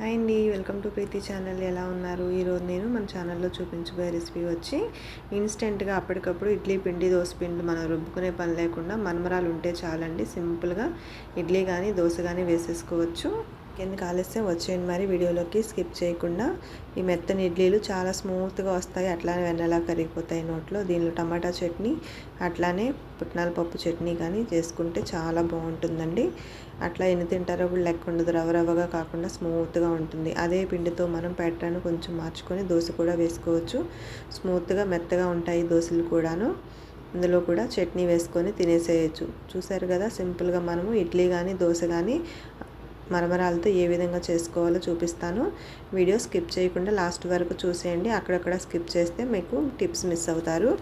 Hi అండి welcome to Preethi channel. ఎలా ఉన్నారు? ఈరోజు నేను మన ఛానల్లో చూపించబోయే రెసిపీ వచ్చి ఇన్స్టెంట్గా అప్పటికప్పుడు ఇడ్లీ పిండి దోశ పిండి మనం రుబ్బుకునే పని లేకుండా మనమరాలు ఉంటే చాలండి. సింపుల్గా ఇడ్లీ కానీ దోశ కానీ వేసేసుకోవచ్చు. ఎందుకు ఆలస్యం వచ్చేయండి. మరి వీడియోలోకి స్కిప్ చేయకుండా ఈ మెత్తని ఇడ్లీలు చాలా స్మూత్గా వస్తాయి. అట్లానే వెన్నెలా కరిగిపోతాయి నోట్లో. దీనిలో టమాటా చట్నీ అట్లానే పుట్నాల పప్పు చట్నీ కానీ చేసుకుంటే చాలా బాగుంటుందండి. అట్లా ఎన్ని తింటారో కూడా లెక్క ఉండదు. రవ రవగా కాకుండా స్మూత్గా ఉంటుంది. అదే పిండితో మనం ప్యాటర్న్ కొంచెం మార్చుకొని దోశ కూడా వేసుకోవచ్చు. స్మూత్గా మెత్తగా ఉంటాయి దోశలు కూడాను. ఇందులో కూడా చట్నీ వేసుకొని తినేసేయచ్చు. చూసారు కదా సింపుల్గా మనము ఇడ్లీ కానీ దోశ కానీ మరమరాలతో ఏ విధంగా చేసుకోవాలో చూపిస్తాను. వీడియో స్కిప్ చేయకుండా లాస్ట్ వరకు చూసేయండి. అక్కడక్కడ స్కిప్ చేస్తే మీకు టిప్స్ మిస్ అవుతారు.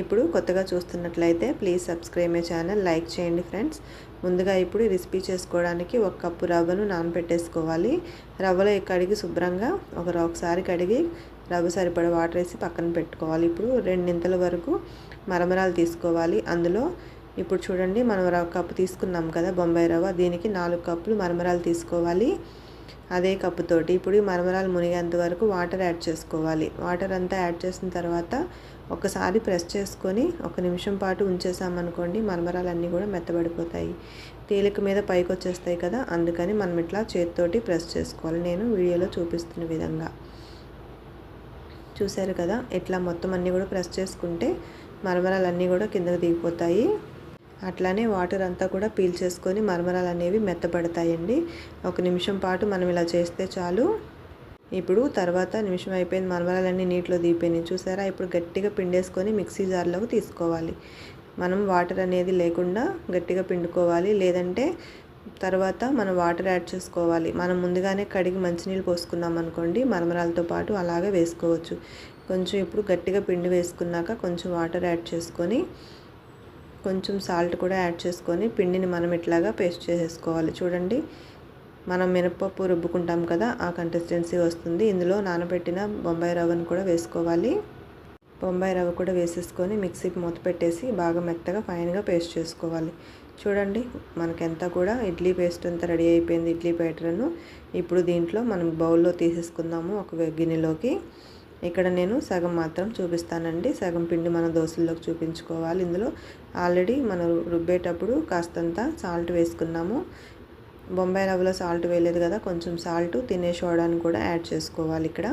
ఇప్పుడు కొత్తగా చూస్తున్నట్లయితే please subscribe my channel like చేయండి ఫ్రెండ్స్. ముందుగా ఇప్పుడు రెసిపీ చేసుకోవడానికి ఒక కప్పు రవ్వను నానబెట్టేసుకోవాలి. రవ్వలో కడిగి శుభ్రంగా ఒక ఒకసారి కడిగి రవ్వ సరిపడ వాటర్ వేసి పక్కన పెట్టుకోవాలి. ఇప్పుడు రెండింతల వరకు మరమరాలు తీసుకోవాలి. అందులో ఇప్పుడు చూడండి మనం రవ్వ కప్పు తీసుకున్నాం కదా బొంబాయి రవ్వ. దీనికి నాలుగు కప్పులు మరమరాలు తీసుకోవాలి. అదే కప్పుతోటి ఇప్పుడు మరమరాలు మునిగేంత వరకు వాటర్ యాడ్ చేసుకోవాలి. వాటర్ అంతా యాడ్ చేసిన తర్వాత ఒకసారి ప్రెస్ చేసుకొని ఒక నిమిషం పాటు ఉంచేసామనుకోండి మరమరాలన్నీ కూడా మెత్తబడిపోతాయి. తేలిక మీద పైకి వచ్చేస్తాయి కదా అందుకని మనం ఇట్లా చేతితోటి ప్రెస్ చేసుకోవాలి. నేను వీడియోలో చూపిస్తున్న విధంగా. చూశారు కదా ఇట్లా మొత్తం అన్నీ కూడా ప్రెస్ చేసుకుంటే మరమరాలన్నీ కూడా కిందకు దిగిపోతాయి. అట్లానే వాటర్ అంతా కూడా పీల్ చేసుకొని మరమరాలు అనేవి మెత్తపడతాయండి. ఒక నిమిషం పాటు మనం ఇలా చేస్తే చాలు. ఇప్పుడు తర్వాత నిమిషం అయిపోయింది మరమరాలన్నీ నీటిలో దిగిపోయినాయి చూసారా? ఇప్పుడు గట్టిగా పిండేసుకొని మిక్సీ జార్లోకి తీసుకోవాలి. మనం వాటర్ అనేది లేకుండా గట్టిగా పిండుకోవాలి. లేదంటే తర్వాత మనం వాటర్ యాడ్ చేసుకోవాలి. మనం ముందుగానే కడిగి మంచినీళ్ళు పోసుకున్నాం అనుకోండి మరమరాలతో పాటు అలాగే వేసుకోవచ్చు. కొంచెం ఇప్పుడు గట్టిగా పిండి వేసుకున్నాక కొంచెం వాటర్ యాడ్ చేసుకొని కొంచెం సాల్ట్ కూడా యాడ్ చేసుకొని పిండిని మనం ఇట్లాగా పేస్ట్ చేసేసుకోవాలి. చూడండి మనం మినపప్పు రుబ్బుకుంటాం కదా ఆ కన్సిస్టెన్సీ వస్తుంది. ఇందులో నానబెట్టిన బొంబాయి రవ్వను కూడా వేసుకోవాలి. బొంబాయి రవ్వ కూడా వేసేసుకొని మిక్సీకి మూత పెట్టేసి బాగా మెత్తగా ఫైన్గా పేస్ట్ చేసుకోవాలి. చూడండి మనకెంత కూడా ఇడ్లీ పేస్ట్ అంతా రెడీ అయిపోయింది ఇడ్లీ బ్యాటర్ను. ఇప్పుడు దీంట్లో మనం బౌల్లో తీసేసుకుందాము ఒక గిన్నెలోకి. ఇక్కడ నేను సగం మాత్రం చూపిస్తానండి. సగం పిండి మన దోశల్లోకి చూపించుకోవాలి. ఇందులో ఆల్రెడీ మనం రుబ్బేటప్పుడు కాస్తంత సాల్ట్ వేసుకున్నాము. బొంబాయి రవ్వలో సాల్ట్ వేయలేదు కదా కొంచెం సాల్ట్ తినే సోడాని కూడా యాడ్ చేసుకోవాలి ఇక్కడ.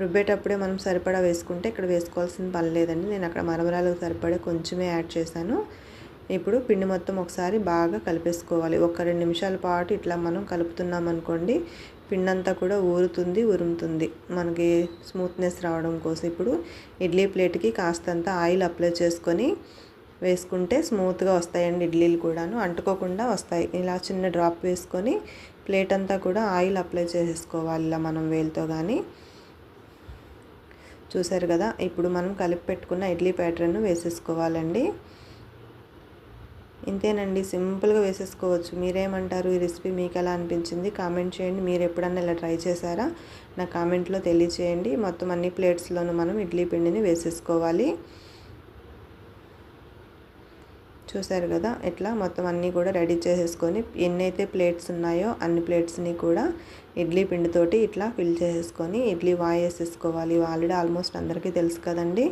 రుబ్బేటప్పుడే మనం సరిపడా వేసుకుంటే ఇక్కడ వేసుకోవాల్సిన పని లేదండి. నేను అక్కడ మరమరాలకు సరిపడే కొంచెమే యాడ్ చేశాను. ఇప్పుడు పిండి మొత్తం ఒకసారి బాగా కలిపేసుకోవాలి. ఒక రెండు నిమిషాల పాటు ఇట్లా మనం కలుపుతున్నాం అనుకోండి పిండంతా కూడా ఊరుతుంది ఉరుముతుంది. మనకి స్మూత్నెస్ రావడం కోసం ఇప్పుడు ఇడ్లీ ప్లేట్కి కాస్తంత ఆయిల్ అప్లై చేసుకొని వేసుకుంటే స్మూత్గా వస్తాయండి ఇడ్లీలు కూడాను. అంటుకోకుండా వస్తాయి. ఇలా చిన్న డ్రాప్ వేసుకొని ప్లేట్ అంతా కూడా ఆయిల్ అప్లై చేసేసుకోవాలి ఇలా మనం వేలుతో కానీ చూసారు కదా ఇప్పుడు మనం కలిపి పెట్టుకున్న ఇడ్లీ ప్యాటర్న్ వేసేసుకోవాలండి. ఇంతేనండి సింపుల్గా వేసేసుకోవచ్చు. మీరేమంటారు? ఈ రెసిపీ మీకు ఎలా అనిపించింది? కామెంట్ చేయండి. మీరు ఎప్పుడన్నా ఇలా ట్రై చేశారా? నా కామెంట్లో తెలియచేయండి. మొత్తం అన్ని ప్లేట్స్లోనూ మనం ఇడ్లీ పిండిని వేసేసుకోవాలి. చూసారు కదా ఇట్లా మొత్తం అన్నీ కూడా రెడీ చేసేసుకొని ఎన్నైతే ప్లేట్స్ ఉన్నాయో అన్ని ప్లేట్స్ని కూడా ఇడ్లీ పిండితోటి ఇట్లా ఫిల్ చేసేసుకొని ఇడ్లీ వాయేసేసుకోవాలి. ఆల్రెడీ ఆల్మోస్ట్ అందరికీ తెలుసు కదండి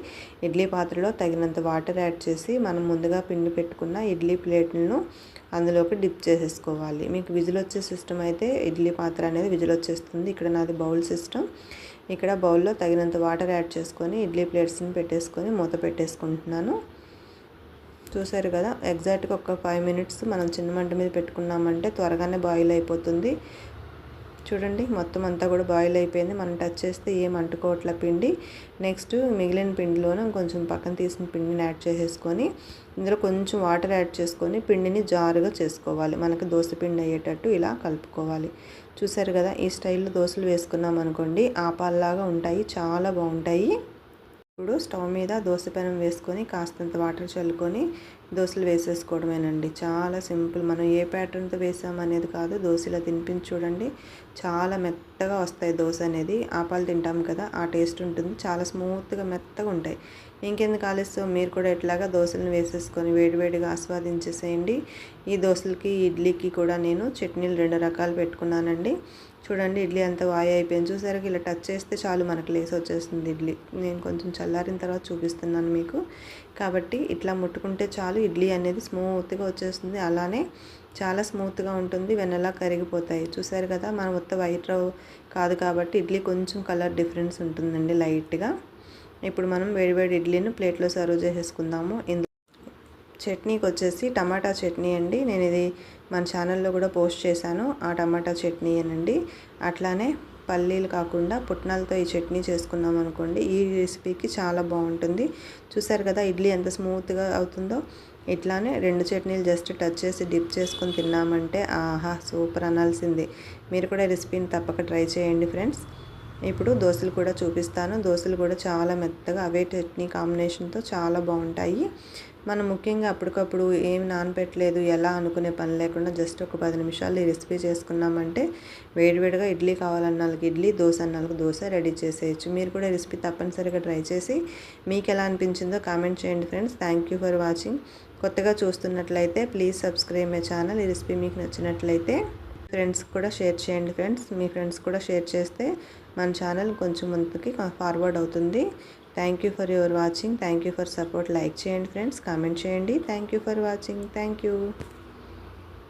ఇడ్లీ పాత్రలో తగినంత వాటర్ యాడ్ చేసి మనం ముందుగా పిండి పెట్టుకున్న ఇడ్లీ ప్లేట్లను అందులోకి డిప్ చేసేసుకోవాలి. మీకు విజిల్ వచ్చే సిస్టమ్ అయితే ఇడ్లీ పాత్ర అనేది విజిల్ వచ్చేస్తుంది. ఇక్కడ నాది బౌల్ సిస్టమ్. ఇక్కడ బౌల్లో తగినంత వాటర్ యాడ్ చేసుకొని ఇడ్లీ ప్లేట్స్ని పెట్టేసుకొని మూత పెట్టేసుకుంటున్నాను. చూసారు కదా ఎగ్జాక్ట్గా ఒక ఫైవ్ మినిట్స్ మనం చిన్న మంట మీద పెట్టుకున్నామంటే త్వరగానే బాయిల్ అయిపోతుంది. చూడండి మొత్తం అంతా కూడా బాయిల్ అయిపోయింది. మనం టచ్ చేస్తే ఏం అంటుకోవట్ల పిండి. నెక్స్ట్ మిగిలిన పిండిలోనే కొంచెం పక్కన తీసిన పిండిని యాడ్ చేసేసుకొని ఇందులో కొంచెం వాటర్ యాడ్ చేసుకొని పిండిని జారుగా చేసుకోవాలి. మనకి దోశ పిండి అయ్యేటట్టు ఇలా కలుపుకోవాలి. చూసారు కదా ఈ స్టైల్లో దోశలు వేసుకున్నాం అనుకోండి ఆపాల్లాగా ఉంటాయి చాలా బాగుంటాయి. ఇప్పుడు స్టవ్ మీద దోశ పెనం వేసుకొని కాస్తంత వాటర్ చల్లుకొని దోశలు వేసేసుకోవడమేనండి. చాలా సింపుల్. మనం ఏ ప్యాటర్న్తో వేసాం అనేది కాదు దోశలో తినిపించి చూడండి. చాలా మెత్తగా వస్తాయి దోశ అనేది. ఆపాలు తింటాం కదా ఆ టేస్ట్ ఉంటుంది. చాలా స్మూత్గా మెత్తగా ఉంటాయి. ఇంకెందుకు ఆలస్యం? మీరు కూడా ఇట్లాగా దోశలను వేసేసుకొని వేడివేడిగా ఆస్వాదించేసేయండి. ఈ దోశలకి ఇడ్లీకి కూడా నేను చట్నీలు రెండు రకాలు పెట్టుకున్నానండి. చూడండి ఇడ్లీ అంతా వాయి అయిపోయింది. చూసారా ఇలా టచ్ చేస్తే చాలు మనకు లేసి వచ్చేస్తుంది ఇడ్లీ. నేను కొంచెం చల్లారిన తర్వాత చూపిస్తున్నాను మీకు. కాబట్టి ఇట్లా ముట్టుకుంటే చాలు ఇడ్లీ అనేది స్మూత్గా వచ్చేస్తుంది. అలానే చాలా స్మూత్గా ఉంటుంది. వెన్నెలా కరిగిపోతాయి. చూసారు కదా మనం మొత్తం వైట్ రవ్ కాదు కాబట్టి ఇడ్లీ కొంచెం కలర్ డిఫరెన్స్ ఉంటుందండి లైట్గా ఇప్పుడు మనం వేడివేడి ఇడ్లీని ప్లేట్లో సర్వ్ చేసేసుకుందాము. చట్నీకి వచ్చేసి టమాటా చట్నీ అండి. నేను ఇది మన ఛానల్లో కూడా పోస్ట్ చేశాను. ఆ టమాటా చట్నీ అనండి అట్లానే పల్లీలు కాకుండా పుట్నాలతో ఈ చట్నీ చేసుకున్నాం అనుకోండి ఈ రెసిపీకి చాలా బాగుంటుంది. చూసారు కదా ఇడ్లీ ఎంత స్మూత్గా అవుతుందో. ఇట్లానే రెండు చట్నీలు జస్ట్ టచ్ చేసి డిప్ చేసుకొని తిన్నామంటే ఆహా సూపర్ అనాల్సిందే. మీరు కూడా రెసిపీని తప్పక ట్రై చేయండి ఫ్రెండ్స్. ఇప్పుడు దోశలు కూడా చూపిస్తాను. దోశలు కూడా చాలా మెత్తగా అవే చట్నీ కాంబినేషన్తో చాలా బాగుంటాయి. మనం ముఖ్యంగా అప్పటికప్పుడు ఏమి నానపెట్టలేదు ఎలా అనుకునే పని లేకుండా జస్ట్ ఒక పది నిమిషాలు ఈ రెసిపీ చేసుకున్నామంటే వేడివేడిగా ఇడ్లీ కావాలన్న వాళ్ళకి ఇడ్లీ దోశ అన్న వాళ్ళకి దోశ రెడీ చేసేయచ్చు. మీరు కూడా రెసిపీ తప్పనిసరిగా ట్రై చేసి మీకు ఎలా అనిపించిందో కామెంట్ చేయండి friends. Thank you for watching. కొత్తగా చూస్తున్నట్లయితే ప్లీజ్ సబ్స్క్రైబ్ మై ఛానల్. ఈ రెసిపీ మీకు నచ్చినట్లయితే ఫ్రెండ్స్ కూడా షేర్ చేయండి ఫ్రెండ్స్ మీ ఫ్రెండ్స్ కూడా షేర్ చేస్తే మన ఛానల్ కొంచెం ముందుకి ఫార్వర్డ్ అవుతుంది. Thank you for your watching thank you for support like చేయండి ఫ్రెండ్స్ కామెంట్ చేయండి. Thank you for watching thank you